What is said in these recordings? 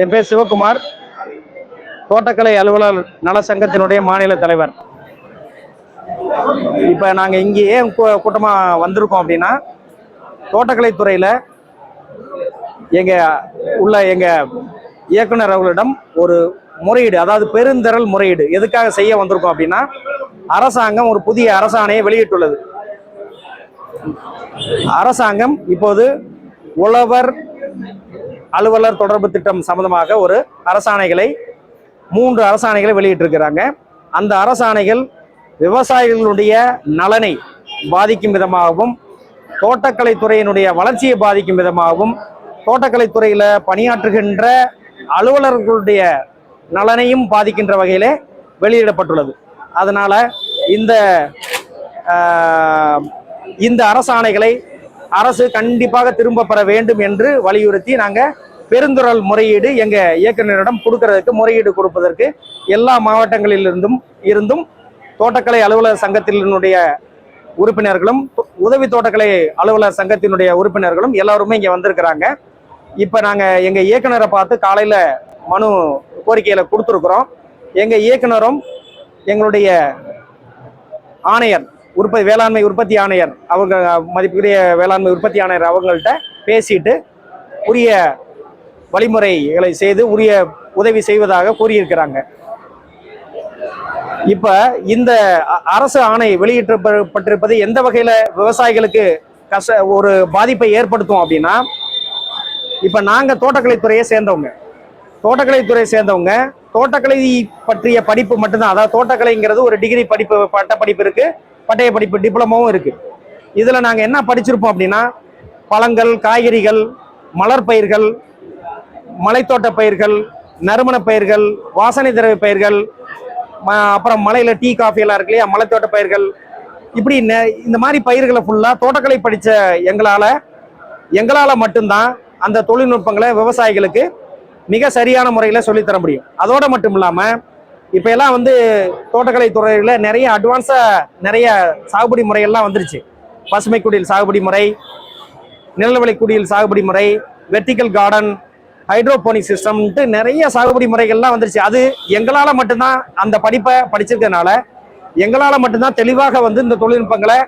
என் பேர் சிவகுமார். தோட்டக்கலை அலுவலர் நல சங்கத்தினுடைய மாநில தலைவர். இப்போ நாங்கள் இங்கே ஏன் கூட்டமாக வந்திருக்கோம் அப்படின்னா தோட்டக்கலை துறையில் எங்கள் உள்ள எங்கள் இயக்குனர் அவர்களிடம் ஒரு முறையீடு அதாவது பெருந்திரல் முறையீடு எதுக்காக செய்ய வந்திருக்கோம் அப்படின்னா அரசாங்கம் ஒரு புதிய அரசாணையை வெளியிட்டுள்ளது. அரசாங்கம் இப்போது உழவர் அலுவலர் தொடர்பு திட்டம் சம்பந்தமாக ஒரு அரசாணைகளை மூன்று அரசாணைகளை வெளியிட்டிருக்கிறாங்க. அந்த அரசாணைகள் விவசாயிகளுடைய நலனை பாதிக்கும் விதமாகவும் தோட்டக்கலை துறையினுடைய வளர்ச்சியை பாதிக்கும் விதமாகவும் தோட்டக்கலை துறையில் பணியாற்றுகின்ற அலுவலர்களுடைய நலனையும் பாதிக்கின்ற வகையிலே வெளியிடப்பட்டுள்ளது. அதனால் இந்த இந்த அரசாணைகளை அரசு கண்டிப்பாக திரும்ப பெற வேண்டும் என்று வலியுறுத்தி நாங்கள் பெருந்துரல் முறையீடு எங்க இயக்குநரிடம் கொடுக்கறதுக்கு முறையீடு கொடுப்பதற்கு எல்லா மாவட்டங்களிலிருந்தும் இருந்தும் தோட்டக்கலை அலுவலர் சங்கத்தினுடைய உறுப்பினர்களும் உதவி தோட்டக்கலை அலுவலர் சங்கத்தினுடைய உறுப்பினர்களும் எல்லாருமே இங்கே வந்திருக்கிறாங்க. இப்போ நாங்கள் எங்கள் இயக்குனரை பார்த்து காலையில் மனு கோரிக்கையில் கொடுத்துருக்குறோம். எங்கள் இயக்குனரும் எங்களுடைய ஆணையர் உற்பத்தி வேளாண்மை உற்பத்தி ஆணையர். அவங்க மதிப்புக்குரிய வேளாண்மை உற்பத்தி ஆணையர் அவங்கள்ட்ட பேசிட்டு உரிய வழிமுறைகளை செய்து உரிய உதவி செய்வதாக கூறியிருக்கிறாங்க. இப்ப இந்த அரசு ஆணை வெளியிட்டப்பட்டிருப்பது எந்த வகையில விவசாயிகளுக்கு கஷ்ட ஒரு பாதிப்பை ஏற்படுத்தும் அப்படின்னா இப்ப நாங்க தோட்டக்கலைத்துறையை சேர்ந்தவங்க. தோட்டக்கலைத்துறையை சேர்ந்தவங்க தோட்டக்கலை பற்றிய படிப்பு மட்டும்தான். அதாவது தோட்டக்கலைங்கிறது ஒரு டிகிரி படிப்பு பட்ட படிப்பு இருக்குது பட்டய படிப்பு டிப்ளமோவும் இருக்குது இதில் நாங்கள் என்ன படிச்சிருப்போம் அப்படின்னா பழங்கள் காய்கறிகள் மலர் பயிர்கள் மலைத்தோட்ட பயிர்கள் நறுமண பயிர்கள் வாசனை திரவ பயிர்கள் ம- அப்புறம் மலையில் டீ காஃபி எல்லாம் இருக்கு இல்லையா மலைத்தோட்ட பயிர்கள். இப்படி இந்த மாதிரி பயிர்களை ஃபுல்லாக தோட்டக்கலை படித்த எங்களால் எங்களால் மட்டும்தான் அந்த தொழில்நுட்பங்களை விவசாயிகளுக்கு மிக சரியான முறையில் சொல்லித்தர முடியும். அதோடு மட்டும் இல்லாமல் இப்போ எல்லாம் வந்து தோட்டக்கலை துறையில் நிறைய அட்வான்ஸாக நிறைய சாகுபடி முறைகள்லாம் வந்துருச்சு. பசுமை குடியில் சாகுபடி முறை நிழல்வழி குடியில் சாகுபடி முறை வெர்டிக்கல் கார்டன் ஹைட்ரோபோனிக் சிஸ்டம்ன்ட்டு நிறைய சாகுபடி முறைகள்லாம் வந்துருச்சு. அது எங்களால் மட்டும்தான் அந்த படிப்பை படிச்சிருக்கனால எங்களால் மட்டும்தான் தெளிவாக வந்து இந்த தொழில்நுட்பங்களை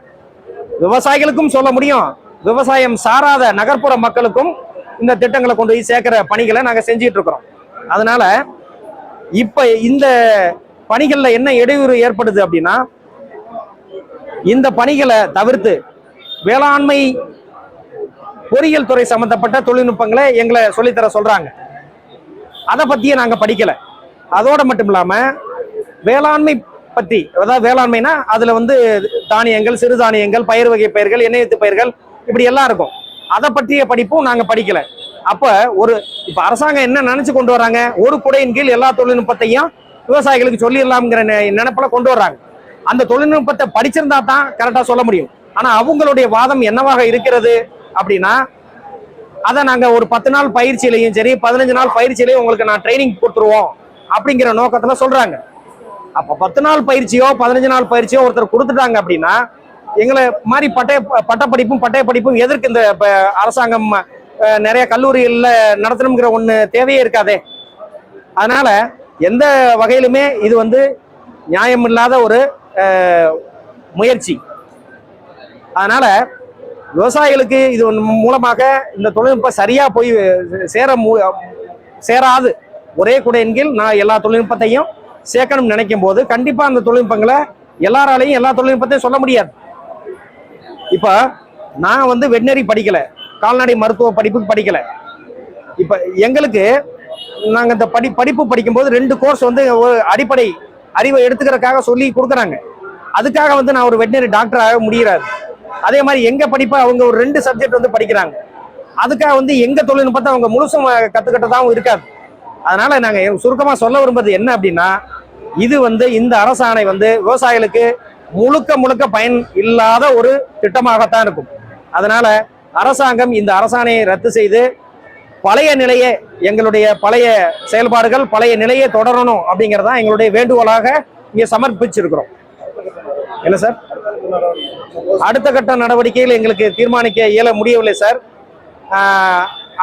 விவசாயிகளுக்கும் சொல்ல முடியும். விவசாயம் சாராத நகர்ப்புற மக்களுக்கும் இந்த திட்டங்களை கொண்டு போய் சேர்க்கிற பணிகளை நாங்கள் செஞ்சிட்டு இருக்கிறோம். அதனால இப்போ இந்த பணிகளில் என்ன இடையூறு ஏற்படுது அப்படின்னா இந்த பணிகளை தவிர்த்து வேளாண்மை பொறியியல் துறை சம்பந்தப்பட்ட தொழில்நுட்பங்களை எங்களை சொல்லித்தர சொல்கிறாங்க அதை பற்றியே நாங்கள் படிக்கலை. அதோடு மட்டும் இல்லாமல் வேளாண்மை பற்றி அதாவது வேளாண்மைனா அதில் வந்து தானியங்கள் சிறுதானியங்கள் பயிர் வகை பயிர்கள் எண்ணெய் பயிர்கள் இப்படி எல்லாம் இருக்கும். அதை பற்றிய படிப்பும் நாங்கள் படிக்கலை. அப்ப ஒரு இப்ப அரசாங்கம் என்ன நினைச்சு கொண்டு வராங்க? ஒரு குடையின் கீழ் எல்லா தொழில்நுட்பத்தையும் விவசாயிகளுக்கு சொல்லிடலாம்ங்கிற நெ- நினைப்புல கொண்டு வர்றாங்க. அந்த தொழில்நுட்பத்தை படிச்சிருந்தா தான் கரெக்டா சொல்ல முடியும். ஆனா அவங்களுடைய வாதம் என்னவாக இருக்கிறது அப்படின்னா அதை நாங்க ஒரு பத்து நாள் பயிற்சியிலையும் சரி பதினஞ்சு நாள் பயிற்சியிலையும் உங்களுக்கு நான் ட்ரைனிங் கொடுத்துருவோம் அப்படிங்கிற நோக்கத்துல சொல்றாங்க. அப்ப பத்து நாள் பயிற்சியோ பதினஞ்சு நாள் பயிற்சியோ ஒருத்தர் கொடுத்துட்டாங்க அப்படின்னா எங்களை மாதிரி பட்டய பட்டப்படிப்பும் பட்டய படிப்பும் எதற்கு இந்த அரசாங்கம் நிறைய கல்லூரிகளில் நடத்தணுங்கிற ஒன்று தேவையே இருக்காதே. அதனால எந்த வகையிலுமே இது வந்து நியாயமில்லாத ஒரு முயற்சி. அதனால விவசாயிகளுக்கு இது மூலமாக இந்த தொழில்நுட்பம் சரியா போய் சேர மு- சேராது. ஒரே குடையின் கீழ் நான் எல்லா தொழில்நுட்பத்தையும் சேர்க்கணும்னு நினைக்கும் போது கண்டிப்பா அந்த தொழில்நுட்பங்களை எல்லாராலையும் எல்லா தொழில்நுட்பத்தையும் சொல்ல முடியாது. இப்போ நான் வந்து வெட்னரி படிக்கலை. கால்நடை மருத்துவ படிப்பு படிக்கல. இப்ப எங்களுக்கு நாங்க இந்த படி படிப்பு படிக்கும்போது ரெண்டு கோர்ஸ் வந்து ஒரு அடிப்படை அறிவை எடுத்துக்கிறதுக்காக சொல்லி கொடுக்குறாங்க. அதுக்காக வந்து நான் ஒரு வெட்டினரி டாக்டராக ஆக அதே மாதிரி எங்க படிப்பை அவங்க ஒரு ரெண்டு சப்ஜெக்ட் வந்து படிக்கிறாங்க. அதுக்காக வந்து எங்க தொழில்நுட்பத்தை அவங்க முழுசும் கத்துக்கிட்டதாகவும் இருக்காது அதனால நாங்க சுருக்கமா சொல்ல விரும்புறது என்ன அப்படின்னா இது வந்து இந்த அரசாணை வந்து விவசாயிகளுக்கு முழுக்க முழுக்க பயன் இல்லாத ஒரு திட்டமாகத்தான் இருக்கும். அதனால அரசாங்கம் இந்த அரசாணையை ரத்து செய்து பழைய நிலையே எங்களுடைய பழைய செயல்பாடுகள் பழைய நிலையே தொடரணும் அப்படிங்கிறதான் எங்களுடைய வேண்டுகோளாக இங்கே சமர்ப்பிச்சிருக்கிறோம். என்ன சார்? அடுத்த கட்ட நடவடிக்கைகள் எங்களுக்கு தீர்மானிக்க இயல முடியவில்லை சார்.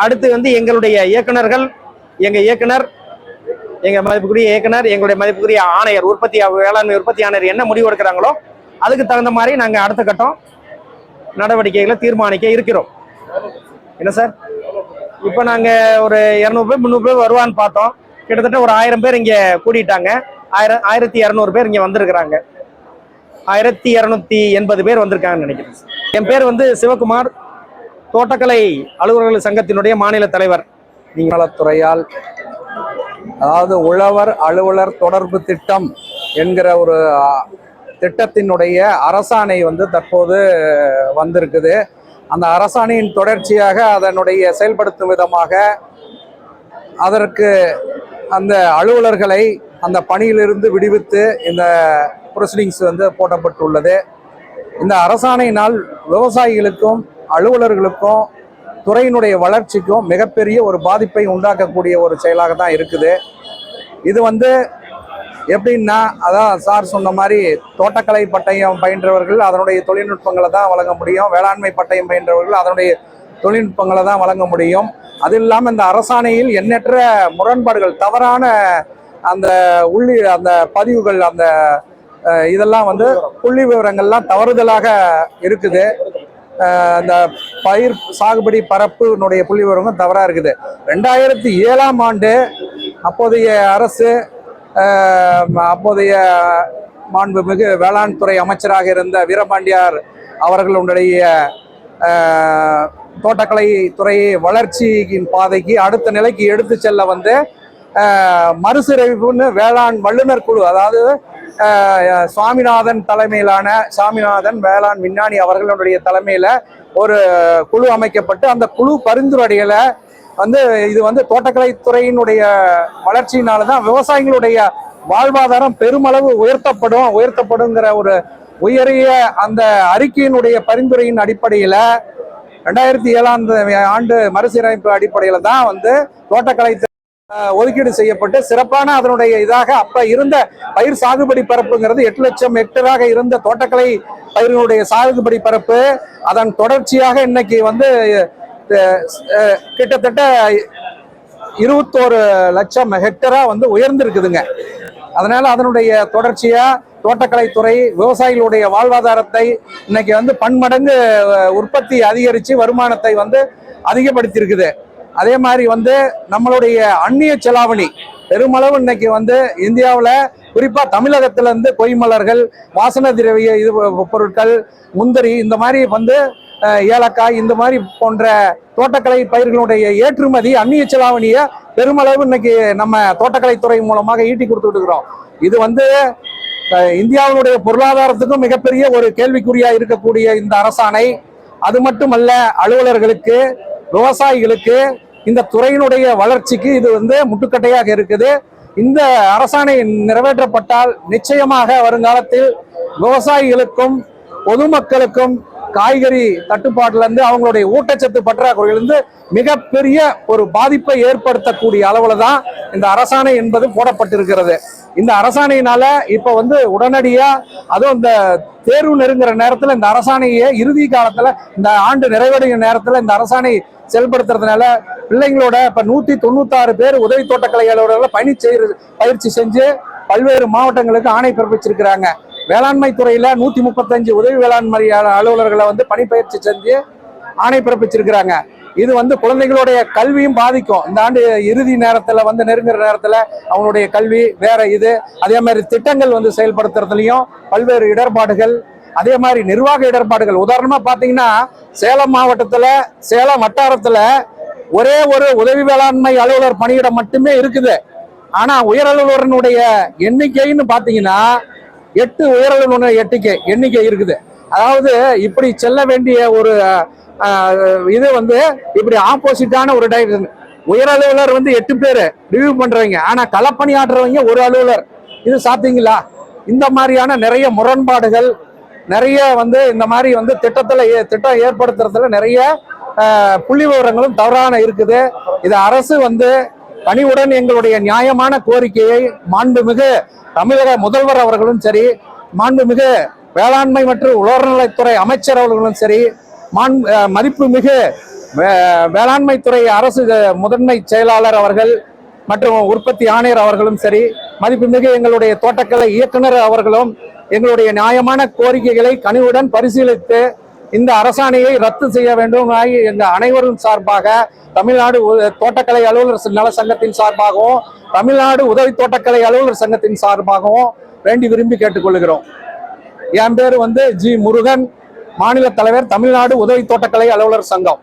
அடுத்து வந்து எங்களுடைய இயக்குனர்கள் எங்கள் இயக்குனர் எங்கள் மதிப்புக்குரிய இயக்குனர் எங்களுடைய மதிப்புக்குரிய ஆணையர் உற்பத்தி வேளாண்மை உற்பத்தி ஆணையர் என்ன முடிவு எடுக்கிறாங்களோ அதுக்கு தகுந்த மாதிரி நாங்கள் அடுத்த கட்டம் நடவடிக்கைகளை தீர்மானிக்க இருக்கிறோம். என்ன சார்? இப்போ நாங்கள் ஒரு இரநூறு பேர் முந்நூறு பேர் வருவான்னு பார்த்தோம். கிட்டத்தட்ட ஒரு ஆயிரம் பேர் இங்கே கூட்டிட்டாங்க ஆயிரம் ஆயிரத்தி இரநூறு பேர் இங்கே வந்திருக்கிறாங்க. ஆயிரத்தி இரநூத்தி எண்பது பேர் வந்திருக்காங்கன்னு நினைக்கிறேன் என் பேர் வந்து சிவகுமார். தோட்டக்கலை அலுவலர்கள் சங்கத்தினுடைய மாநில தலைவர். நீங்களத்துறையால் அதாவது உழவர் அலுவலர் தொடர்பு திட்டம் என்கிற ஒரு திட்டத்தினுடைய அரசாணை வந்து தற்போது வந்திருக்குது. அந்த அரசாணையின் தொடர்ச்சியாக அதனுடைய செயல்படுத்தும் விதமாக அதற்கு அந்த அலுவலர்களை அந்த பணியிலிருந்து விடுவித்து இந்த ப்ரொசீடிங்ஸ் வந்து போடப்பட்டுள்ளது. இந்த அரசாணையினால் விவசாயிகளுக்கும் அலுவலர்களுக்கும் துறையினுடைய வளர்ச்சிக்கும் மிகப்பெரிய ஒரு பாதிப்பை உண்டாக்கக்கூடிய ஒரு செயலாக தான் இருக்குது. இது வந்து எப்படின்னா அதான் சார் சொன்ன மாதிரி தோட்டக்கலை பட்டயம் பயின்றவர்கள் அதனுடைய தொழில்நுட்பங்களை தான் வழங்க முடியும். வேளாண்மை பட்டயம் பயின்றவர்கள் அதனுடைய தொழில்நுட்பங்களை தான் வழங்க முடியும். அது இல்லாமல் இந்த அரசாணையில் எண்ணற்ற முரண்பாடுகள் தவறான அந்த உள்ளி அந்த பதிவுகள் அந்த இதெல்லாம் வந்து புள்ளி விவரங்கள்லாம் தவறுதலாக இருக்குது. அந்த பயிர் சாகுபடி பரப்புனுடைய புள்ளி விவரங்கள் தவறாக இருக்குது. ரெண்டாயிரத்தி ஏழாம் ஆண்டு அப்போதைய அரசு அப்போதைய மாண்புமிகு வேளாண் துறை அமைச்சராக இருந்த வீரபாண்டியார் அவர்களுடைய அஹ், தோட்டக்கலை துறையை வளர்ச்சியின் பாதைக்கு அடுத்த நிலைக்கு எடுத்து செல்ல வந்து அஹ், மறுசீரமைப்புன்னு வேளாண் வல்லுநர் குழு அதாவது சுவாமிநாதன் தலைமையிலான சாமிநாதன் வேளாண் விஞ்ஞானி அவர்களுடைய தலைமையில் ஒரு குழு அமைக்கப்பட்டு அந்த குழு பரிந்துரைகளை வந்து இது வந்து தோட்டக்கலை துறையினுடைய வளர்ச்சியினால தான் விவசாயிகளுடைய வாழ்வாதாரம் பெருமளவு உயர்த்தப்படும் உயர்த்தப்படுங்கிற ஒரு உயரிய அந்த அறிக்கையினுடைய பரிந்துரையின் அடிப்படையில் ரெண்டாயிரத்தி ஏழாம் ஆண்டு மறுசீரமைப்பு அடிப்படையில் தான் வந்து தோட்டக்கலை ஒதுக்கீடு செய்யப்பட்டு சிறப்பான அதனுடைய இதாக அப்ப இருந்த பயிர் சாகுபடி பரப்புங்கிறது எட்டு லட்சம் ஹெக்டராக இருந்த தோட்டக்கலை பயிர்களுடைய சாகுபடி பரப்பு அதன் தொடர்ச்சியாக இன்னைக்கு வந்து கிட்டத்தட்ட இருபத்தோரு லட்சம் ஹெக்டரா வந்து உயர்ந்திருக்குதுங்க. அதனால அதனுடைய தொடர்ச்சியா தோட்டக்கலைத்துறை விவசாயிகளுடைய வாழ்வாதாரத்தை இன்னைக்கு வந்து பன்மடங்கு உற்பத்தி அதிகரித்து வருமானத்தை வந்து அதிகப்படுத்தியிருக்குது. அதே மாதிரி வந்து நம்மளுடைய அந்நிய செலாவணி பெருமளவு இன்னைக்கு வந்து இந்தியாவில் குறிப்பாக தமிழகத்திலேருந்து கொய்மலர்கள் வாசன திரவிய இது பொருட்கள் முந்திரி இந்த மாதிரி வந்து ஏலக்காய் இந்த மாதிரி போன்ற தோட்டக்கலை பயிர்களுடைய ஏற்றுமதி அந்நிய செலாவணியை பெருமளவு இன்னைக்கு நம்ம தோட்டக்கலைத்துறை மூலமாக ஈட்டி கொடுத்துட்டு இருக்கிறோம். இது வந்து இந்தியாவினுடைய பொருளாதாரத்துக்கும் மிகப்பெரிய ஒரு கேள்விக்குறியா இருக்கக்கூடிய இந்த அரசாணை. அது மட்டுமல்ல அலுவலர்களுக்கு விவசாயிகளுக்கு இந்த துறையினுடைய வளர்ச்சிக்கு இது வந்து முட்டுக்கட்டையாக இருக்குது. இந்த அரசாணை நிறைவேற்றப்பட்டால் நிச்சயமாக வருங்காலத்தில் விவசாயிகளுக்கும் பொதுமக்களுக்கும் காய்கறி தட்டுப்பாட்டிலிருந்து அவங்களுடைய ஊட்டச்சத்து பற்றாக்குறையிலிருந்து மிகப்பெரிய ஒரு பாதிப்பை ஏற்படுத்தக்கூடிய அளவில் தான் இந்த அரசாணை என்பது போடப்பட்டிருக்கிறது. இந்த அரசாணையினால இப்போ வந்து உடனடியாக அதுவும் இந்த தேர்வு நெருங்குற நேரத்தில் இந்த அரசாணையை இறுதி காலத்தில் இந்த ஆண்டு நிறைவடையும் நேரத்தில் இந்த அரசாணை செயல்படுத்துறதுனால பிள்ளைங்களோட இப்போ நூற்றி தொண்ணூத்தாறு பேர் உதவி தோட்டக்கலை அலுவலர்கள் பணி செய்யறது பயிற்சி செஞ்சு பல்வேறு மாவட்டங்களுக்கு ஆணை பிறப்பிச்சிருக்கிறாங்க. வேளாண்மை துறையில் நூற்றி முப்பத்தஞ்சு உதவி வேளாண்மை அலுவலர்களை வந்து பணிப்பயிற்சி செஞ்சு ஆணை பிறப்பிச்சிருக்கிறாங்க. இது வந்து குழந்தைகளுடைய கல்வியும் பாதிக்கும். இந்த ஆண்டு இறுதி நேரத்தில் வந்து நெருங்குற நேரத்தில் அவங்களுடைய கல்வி வேற இது அதே மாதிரி திட்டங்கள் வந்து செயல்படுத்துறதுலையும் பல்வேறு இடர்பாடுகள் அதே மாதிரி நிர்வாக இடர்பாடுகள். உதாரணமாக பார்த்தீங்கன்னா சேலம் மாவட்டத்தில் சேலம் வட்டாரத்தில் ஒரே ஒரு உதவி வேளாண்மை அலுவலர் பணியிடம் மட்டுமே இருக்குது. ஆனால் உயர் அலுவலரனுடைய எண்ணிக்கைன்னு பார்த்தீங்கன்னா எட்டு உயரல் ஒன்று எண்ணிக்கை எண்ணிக்கை இருக்குது. அதாவது இப்படி செல்ல வேண்டிய ஒரு இது வந்து இப்படி ஆப்போசிட்டான ஒரு டைரக்ஷன் உயர் அலுவலர் வந்து எட்டு பேர் ரிவ்யூ பண்றவங்க. ஆனா களப்பணி ஆடுறவங்க ஒரு அலுவலர். இது சாத்திங்களா இந்த மாதிரியான நிறைய முரண்பாடுகள் நிறைய வந்து இந்த மாதிரி வந்து திட்டத்தில் ஏ- திட்டம் ஏற்படுத்துறதுல நிறைய புள்ளி விவரங்களும் தவறான இருக்குது. இது அரசு வந்து பணிவுடன் எங்களுடைய நியாயமான கோரிக்கையை மாண்புமிகு தமிழக முதல்வர் அவர்களும் சரி மாண்புமிகு வேளாண்மை மற்றும் உலர்நலத்துறை அமைச்சர் அவர்களும் சரி மாண் மதிப்புமிகு வே- வேளாண்மைத்துறை அரசு முதன்மை செயலாளர் அவர்கள் மற்றும் உற்பத்தி ஆணையர் அவர்களும் சரி மதிப்புமிகு எங்களுடைய தோட்டக்கலை இயக்குனர் அவர்களும் எங்களுடைய நியாயமான கோரிக்கைகளை கனிவுடன் பரிசீலித்து இந்த அரசாணையை ரத்து செய்ய வேண்டும் எங்கள் எங்க அனைவரும் சார்பாக தமிழ்நாடு தோட்டக்கலை அலுவலர் நல சங்கத்தின் சார்பாகவும் தமிழ்நாடு உதவி தோட்டக்கலை அலுவலர் சங்கத்தின் சார்பாகவும் வேண்டி விரும்பி கேட்டுக்கொள்கிறோம். என் பேர் வந்து ஜி முருகன். மாநில தலைவர் தமிழ்நாடு உதவி தோட்டக்கலை அலுவலர் சங்கம்.